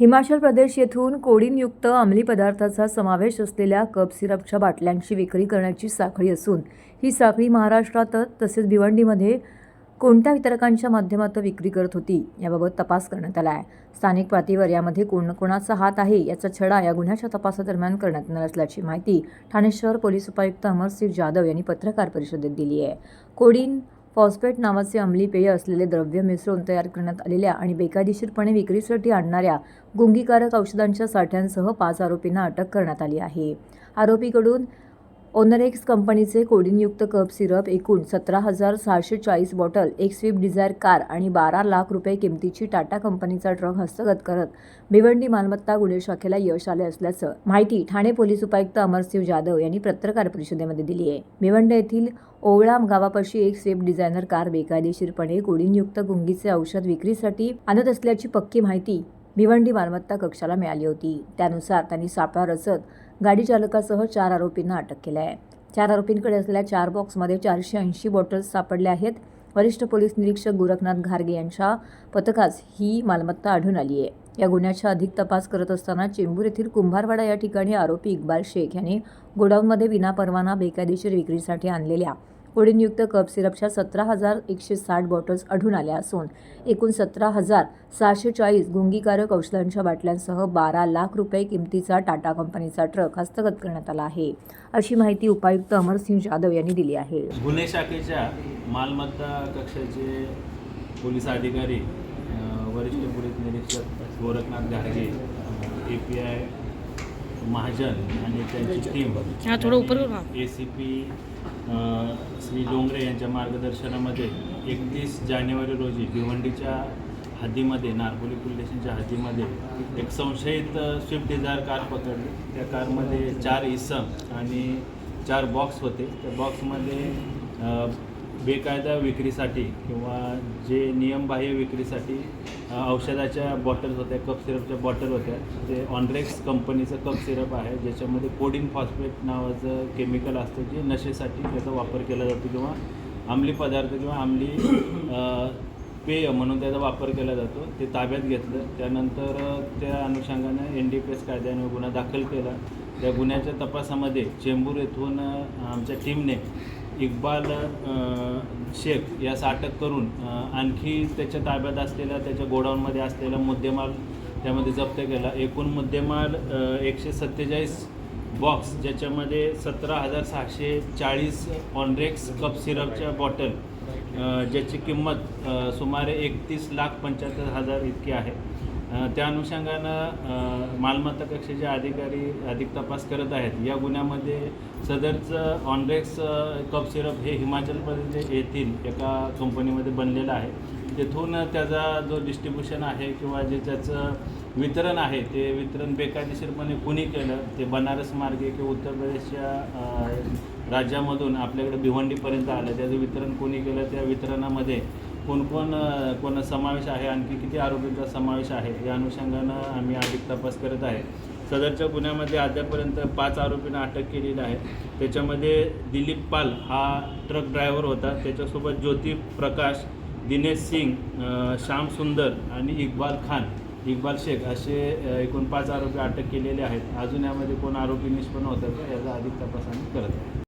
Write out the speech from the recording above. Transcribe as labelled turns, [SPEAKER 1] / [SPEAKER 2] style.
[SPEAKER 1] हिमाचल प्रदेश येथून कोडीनयुक्त अंमली पदार्थाचा समावेश असलेल्या कप सिरपच्या बाटल्यांची विक्री करण्याची साखळी असून ही साखळी महाराष्ट्रात तसेच भिवंडीमध्ये कोणत्या वितरकांच्या माध्यमातून विक्री करत होती याबाबत तपास करण्यात आला आहे. स्थानिक पातळीवर यामध्ये कोण कोणाचा हात आहे याचा छडा या गुन्ह्याच्या तपासादरम्यान करण्यात येणार असल्याची माहिती ठाणे शहर पोलीस उपायुक्त अमरसिंह जाधव यांनी पत्रकार परिषदेत दिली आहे. कोडीन फॉस्फेट नावाचे अंमली पेय असलेले द्रव्य मिसळून तयार करण्यात आलेल्या आणि बेकायदेशीरपणे विक्रीसाठी आणणाऱ्या गुंगीकारक औषधांच्या साठ्यांसह पाच आरोपींना अटक करण्यात आली आहे. आरोपीकडून ओनरेक्स कंपनीचे कोडिनयुक्त कप सिरप एकूण सतरा हजार सहाशे चाळीस बॉटल एक स्विफ्ट डिझायर कार आणि बारा लाख रुपये किमतीची टाटा कंपनीचा ट्रक हस्तगत करत भिवंडी मालमत्ता गुन्हे शाखेला यश आले असल्याचं माहिती ठाणे पोलीस उपायुक्त अमरसिंह जाधव यांनी पत्रकार परिषदेमध्ये दिली आहे. भिवंडी येथील ओवळा गावापाशी एक स्विफ्ट डिझायनर कार बेकायदेशीरपणे कोडिनयुक्त गुंगीचे औषध विक्रीसाठी आणत असल्याची पक्की माहिती भिवंडी मालमत्ता कक्षाला मिळाली होती. त्यानुसार त्यांनी सापळा रचत गाडी चालकासह चार आरोपींना अटक केली आहे. चार आरोपींकडे असलेल्या चार बॉक्समध्ये चारशे ऐंशी बॉटल्स सापडल्या आहेत. वरिष्ठ पोलीस निरीक्षक गोरखनाथ घारगे यांच्या पथकास ही मालमत्ता आढळून आली आहे. या गुन्ह्याचा अधिक तपास करत असताना चेंबूर येथील कुंभारवाडा या ठिकाणी आरोपी इक्बाल शेख यांनी गोडाऊनमध्ये विनापरवाना बेकायदेशीर विक्रीसाठी आणलेल्या कोडिनयुक्त कप सिरपच्या सतरा हजार एकशे साठ बॉटल्स आढळून आल्या असून एकूण सतरा हजार सहाशे चाळीस गुंगीकारक औषधांच्या बाटल्यांसह बारा लाख रुपये किमतीचा टाटा कंपनीचा ट्रक हस्तगत करण्यात आला आहे. अशी माहिती उपायुक्त अमरसिंह जाधव यांनी दिली आहे.
[SPEAKER 2] गुन्हे शाखेच्या मालमत्ता कक्षाचे पोलीस अधिकारी वरिष्ठ पोलीस निरीक्षक गोरखनाथ घारगे ए पी आय महाजन आणि त्यांची टीम
[SPEAKER 3] हा थोडं उपर.
[SPEAKER 2] A C P Shri Dongre यांच्या मार्गदर्शनामध्ये एकतीस जानेवारी रोजी भिवंडीच्या हद्दीमध्ये नारपोली पोलीस स्टेशनच्या हद्दीमध्ये एक संशयित स्विफ्ट डिझायर कार पकडली. त्या कारमध्ये चार इसम आणि चार बॉक्स होते. त्या बॉक्समध्ये बेकायदा विक्रीसाठी किंवा जे नियमबाह्य विक्रीसाठी औषधाच्या बॉटल्स होत्या कप सिरपच्या बॉटल होत्या ते ऑनरेक्स कंपनीचं कप सिरप आहे ज्याच्यामध्ये कोडिन फॉस्फेट नावाचं केमिकल असतं जे नशेसाठी त्याचा वापर केला जातो किंवा अंमली पदार्थ किंवा आमली पेय म्हणून त्याचा वापर केला जातो. ते ताब्यात घेतलं. त्यानंतर त्या अनुषंगानं एन डी पी एस कायद्याने गुन्हा दाखल केला. त्या गुन्ह्याच्या तपासामध्ये चेंबूर येथून आमच्या टीमने इक्बाल शेख यास अटक करून आणखी त्याच्या ताब्यात असलेला त्याच्या गोडाऊनमध्ये असलेला मुद्देमाल त्यामध्ये जप्त केला. एकूण मुद्देमाल एकशे सत्तेचाळीस बॉक्स ज्याच्यामध्ये सतरा हजार सहाशे चाळीस ऑनरेक्स कप सिरपच्या बॉटल ज्याची किंमत सुमारे एकतीस लाख पंच्याहत्तर हजार इतकी आहे. त्या अनुषंगानं मालमत्ता कक्षेचे अधिकारी अधिक तपास करत आहेत. या गुन्ह्यामध्ये सदरचं ऑनरेक्स कप सिरप हे हिमाचल प्रदेश येथील एका कंपनीमध्ये बनलेलं आहे. तेथून त्याचा जो डिस्ट्रीब्युशन आहे किंवा जे त्याचं वितरण आहे ते वितरण बेकायदेशीरपणे कुणी केलं ते बनारस मार्गे किंवा उत्तर प्रदेशच्या राज्यामधून आपल्याकडे भिवंडीपर्यंत आलं त्याचं वितरण कोणी केलं त्या वितरणामध्ये कोण कोण कोण समावेश आहे आणखी किती आरोपींचा समावेश आहे या अनुषंगानं आम्ही अधिक तपास करत आहे. सदरच्या गुन्ह्यामध्ये अद्यापर्यंत पाच आरोपींना अटक केलेली आहे. त्याच्यामध्ये दिलीप पाल हा ट्रक ड्रायव्हर होता. त्याच्यासोबत ज्योती प्रकाश दिनेश सिंग श्याम सुंदर आणि इक्बाल खान इक्बाल शेख असे एकूण पाच आरोपी अटक केलेले आहेत. अजून यामध्ये कोण आरोपी निष्पन्न होतात का याचा अधिक तपास आम्ही करत आहे